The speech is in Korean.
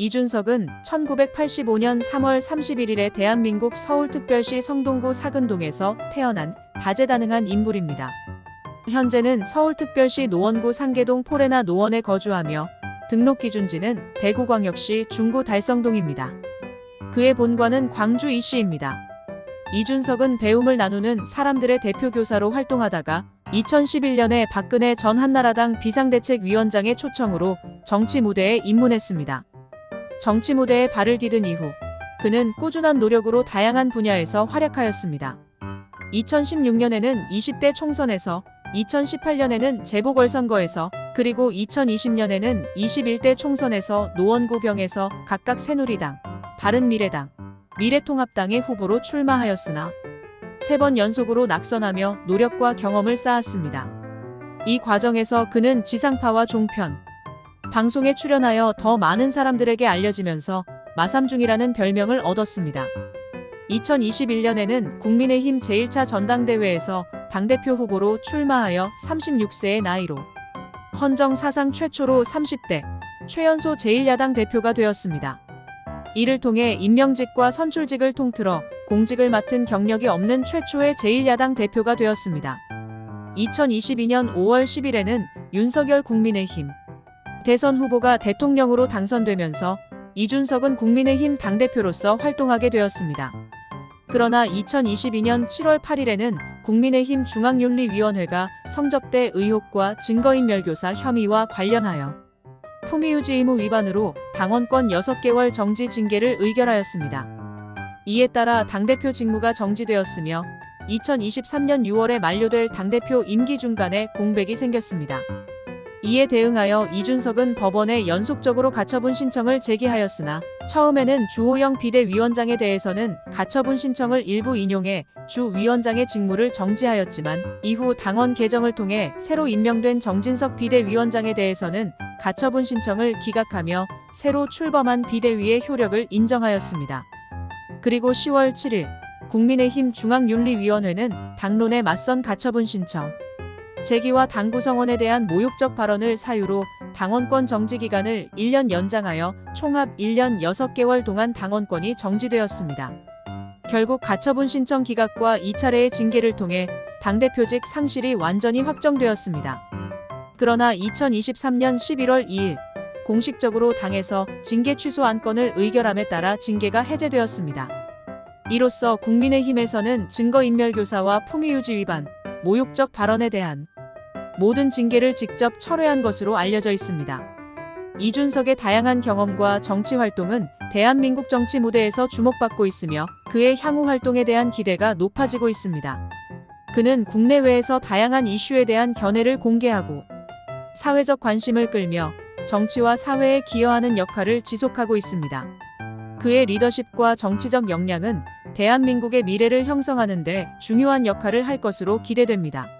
이준석은 1985년 3월 31일에 대한민국 서울특별시 성동구 사근동에서 태어난 다재다능한 인물입니다. 현재는 서울특별시 노원구 상계동 포레나 노원에 거주하며 등록 기준지는 대구광역시 중구 달성동입니다. 그의 본관은 광주 이시입니다. 이준석은 배움을 나누는 사람들의 대표 교사로 활동하다가 2011년에 박근혜 전 한나라당 비상대책위원장의 초청으로 정치 무대에 입문했습니다. 정치 무대에 발을 디딘 이후 그는 꾸준한 노력으로 다양한 분야에서 활약하였습니다. 2016년에는 20대 총선에서 2018년에는 재보궐선거에서 그리고 2020년에는 21대 총선에서 노원구병에서 각각 새누리당, 바른미래당, 미래통합당의 후보로 출마하였으나 세 번 연속으로 낙선하며 노력과 경험을 쌓았습니다. 이 과정에서 그는 지상파와 종편, 방송에 출연하여 더 많은 사람들에게 알려지면서 마삼중이라는 별명을 얻었습니다. 2021년에는 국민의힘 제1차 전당대회에서 당대표 후보로 출마하여 36세의 나이로 헌정 사상 최초로 30대 최연소 제1야당 대표가 되었습니다. 이를 통해 임명직과 선출직을 통틀어 공직을 맡은 경력이 없는 최초의 제1야당 대표가 되었습니다. 2022년 5월 10일에는 윤석열 국민의힘 대선 후보가 대통령으로 당선되면서 이준석은 국민의힘 당대표로서 활동하게 되었습니다. 그러나 2022년 7월 8일에는 국민의힘 중앙윤리위원회가 성접대 의혹과 증거인멸교사 혐의와 관련하여 품위유지 의무 위반으로 당원권 6개월 정지 징계를 의결하였습니다. 이에 따라 당대표 직무가 정지되었으며 2023년 6월에 만료될 당대표 임기 중간에 공백이 생겼습니다. 이에 대응하여 이준석은 법원에 연속적으로 가처분 신청을 제기하였으나 처음에는 주호영 비대위원장에 대해서는 가처분 신청을 일부 인용해 주 위원장의 직무를 정지하였지만 이후 당원 개정을 통해 새로 임명된 정진석 비대위원장에 대해서는 가처분 신청을 기각하며 새로 출범한 비대위의 효력을 인정하였습니다. 그리고 10월 7일 국민의힘 중앙윤리위원회는 당론에 맞선 가처분 신청 제기와 당 구성원에 대한 모욕적 발언을 사유로 당원권 정지 기간을 1년 연장하여 총합 1년 6개월 동안 당원권이 정지되었습니다. 결국 가처분 신청 기각과 2차례의 징계를 통해 당대표직 상실이 완전히 확정되었습니다. 그러나 2023년 11월 2일 공식적으로 당에서 징계 취소 안건을 의결함에 따라 징계가 해제되었습니다. 이로써 국민의힘에서는 증거인멸 교사와 품위유지 위반, 모욕적 발언에 대한 모든 징계를 직접 철회한 것으로 알려져 있습니다. 이준석의 다양한 경험과 정치 활동은 대한민국 정치 무대에서 주목받고 있으며 그의 향후 활동에 대한 기대가 높아지고 있습니다. 그는 국내외에서 다양한 이슈에 대한 견해를 공개하고 사회적 관심을 끌며 정치와 사회에 기여하는 역할을 지속하고 있습니다. 그의 리더십과 정치적 역량은 대한민국의 미래를 형성하는 데 중요한 역할을 할 것으로 기대됩니다.